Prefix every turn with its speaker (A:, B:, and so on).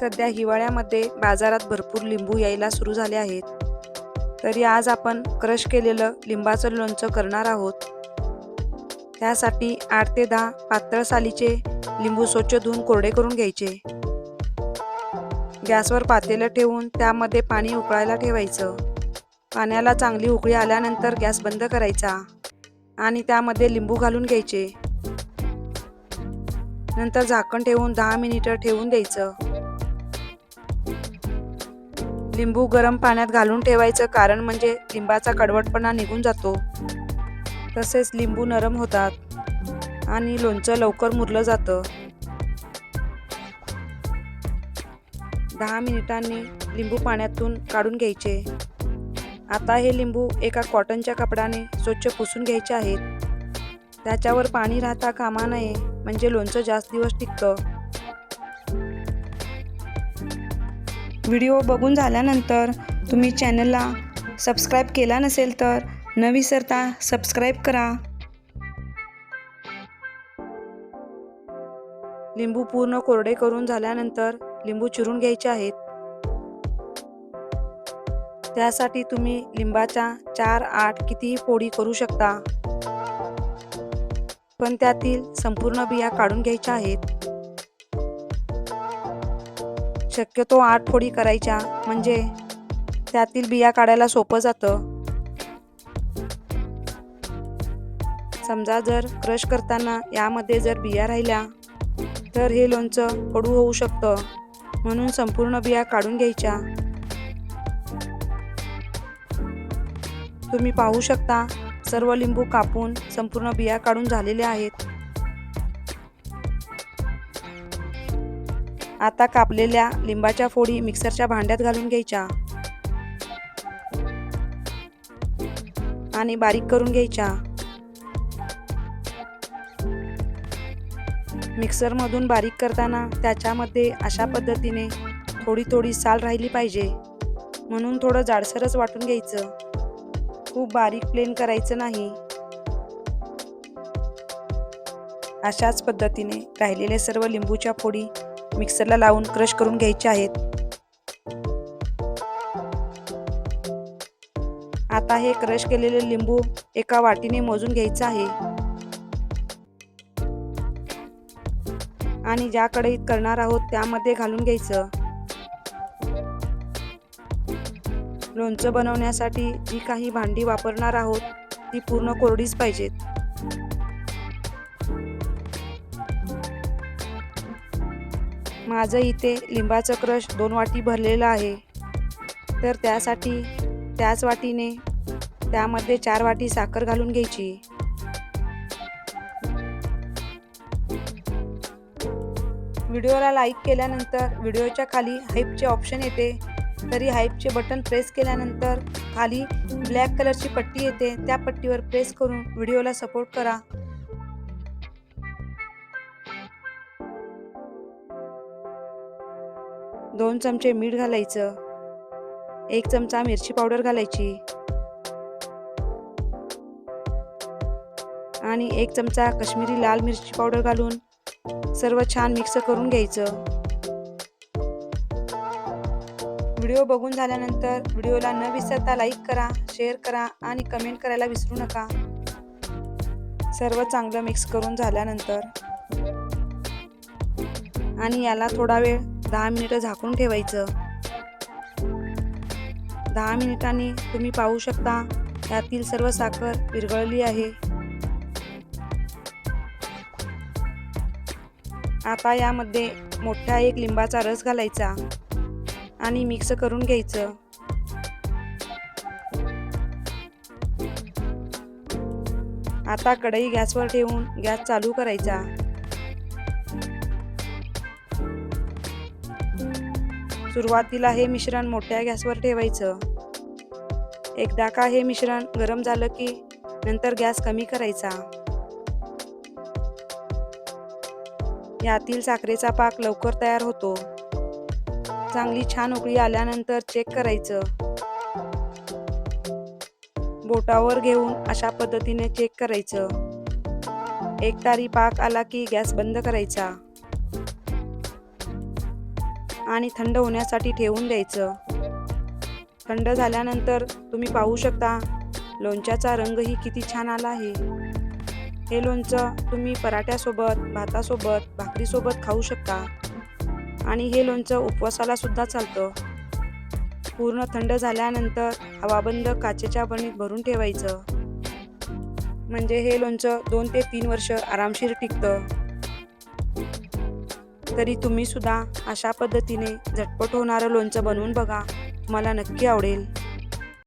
A: सध्या हिवाळ्यामध्ये बाजारात भरपूर लिंबू यायला सुरू झाले आहेत. तरी आज आपण क्रश केलेलं लिंबाचं लोणचं करणार आहोत. त्यासाठी आठ ते दहा पातळ सालीचे लिंबू स्वच्छ धुवून कोरडे करून घ्यायचे. गॅसवर पातेलं ठेवून त्यामध्ये पाणी उकळायला ठेवायचं. पाण्याला चांगली उकळी आल्यानंतर गॅस बंद करायचा आणि त्यामध्ये लिंबू घालून घ्यायचे. नंतर झाकण ठेवून दहा मिनिटं ठेवून द्यायचं. लिंबू गरम पाण्यात घालून ठेवायचं कारण म्हणजे लिंबाचा कडवटपणा निघून जातो. तसेच लिंबू नरम होतात आणि लोणचं लवकर मुरलं जातं. दहा मिनिटांनी लिंबू पाण्यातून काढून घ्यायचे. आता हे लिंबू एका कॉटनच्या कपड्याने स्वच्छ पुसून घ्यायचे आहेत. त्याच्यावर पाणी राहता कामा नये म्हणजे लोणचं जास्त दिवस टिकतं. व्हिडिओ बघून झाल्यानंतर तुम्ही चॅनलला सबस्क्राईब केला नसेल तर न विसरता सबस्क्राईब करा. लिंबू पूर्ण कोरडे करून झाल्यानंतर लिंबू चिरून घ्यायचे आहेत. त्यासाठी तुम्ही लिंबाच्या चार आठ कितीही पोळी करू शकता. पण त्यातील संपूर्ण बिया काढून घ्यायच्या आहेत. शक्यतो आठ फोडी करायच्या. म्हणजे त्यातील बिया काढायला सोपं जातं. समजा जर क्रश करताना यामध्ये जर बिया राहिल्या तर हे लोणचं कडू होऊ शकतं. म्हणून संपूर्ण बिया काढून घ्यायच्या. तुम्ही पाहू शकता सर्व लिंबू कापून संपूर्ण बिया काढून झालेल्या आहेत. आता कापलेल्या लिंबाच्या फोडी मिक्सरच्या भांड्यात घालून घ्यायच्या. आणि बारीक करून घ्यायच्या. मिक्सरमधून बारीक करताना त्याच्यामध्ये अशा पद्धतीने थोडी थोडी साल राहिली पाहिजे. म्हणून थोडं जाडसरच वाटून घ्यायचं. खूप बारीक प्लेन करायचं नाही. अशाच पद्धतीने राहिलेले सर्व लिंबूच्या फोडी मिक्सरला लावून क्रश करून घ्यायचे आहेत. आता हे क्रश केलेले लिंबू एका वाटीने मोजून घ्यायचं आहे. आणि ज्या कढईत करणार आहोत त्यामध्ये घालून घ्यायचं. लोणचं बनवण्यासाठी जी काही भांडी वापरणार आहोत ती पूर्ण कोरडीच पाहिजेत. माझं इथे लिंबाचं क्रश दोन वाटी भरलेलं आहे. तर त्यासाठी त्याच वाटीने त्यामध्ये चार वाटी साखर घालून घ्यायची. व्हिडिओला लाईक केल्यानंतर व्हिडिओच्या खाली हाईपचे ऑप्शन येते. तरी हाईपचे बटन प्रेस केल्यानंतर खाली ब्लॅक कलरची पट्टी येते. त्या पट्टीवर प्रेस करून व्हिडिओला सपोर्ट करा. दोन चमचे मीठ घालायचं. एक चमचा मिरची पावडर घालायची. आणि एक चमचा कश्मीरी लाल मिरची पावडर घालून सर्व छान मिक्स करून घ्यायचं. व्हिडिओ बघून झाल्यानंतर व्हिडिओला न विसरता लाईक करा शेअर करा आणि कमेंट करायला विसरू नका. सर्व चांगलं मिक्स करून झाल्यानंतर. आणि याला थोडा वेळ दहा मिनिटं झाकून ठेवायचं. दहा मिनिटांनी तुम्ही पाहू शकता यातील सर्व साखर विरघळली आहे. आता यामध्ये मोठा एक लिंबाचा रस घालायचा आणि मिक्स करून घ्यायचं. आता कढई गॅसवर ठेवून गॅस चालू करायचा. सुरुवातीला हे मिश्रण मोठ्या गॅसवर ठेवायचं. एकदा का हे मिश्रण गरम झालं की नंतर गॅस कमी करायचा. यातील साखरेचा पाक लवकर तयार होतो. चांगली छान उकळी आल्यानंतर चेक करायचं. बोटावर घेऊन अशा पद्धतीने चेक करायचं. एक तारी पाक आला की गॅस बंद करायचा. आणि थंड होण्यासाठी ठेवून द्यायचं. थंड झाल्यानंतर तुम्ही पाहू शकता लोणच्याचा रंगही किती छान आला आहे. हे लोणचं तुम्ही पराठ्यासोबत भातासोबत भाकरीसोबत खाऊ शकता. आणि हे लोणचं उपवासाला सुद्धा चालतं. पूर्ण थंड झाल्यानंतर हवाबंद काचेच्या बणीत भरून ठेवायचं. म्हणजे हे लोणचं दोन ते तीन वर्ष आरामशीर टिकतं. तरी तुम्ही सुद्धा अशा पद्धतीने झटपट होणारं लोणचं बनवून बघा. तुम्हाला नक्की आवडेल.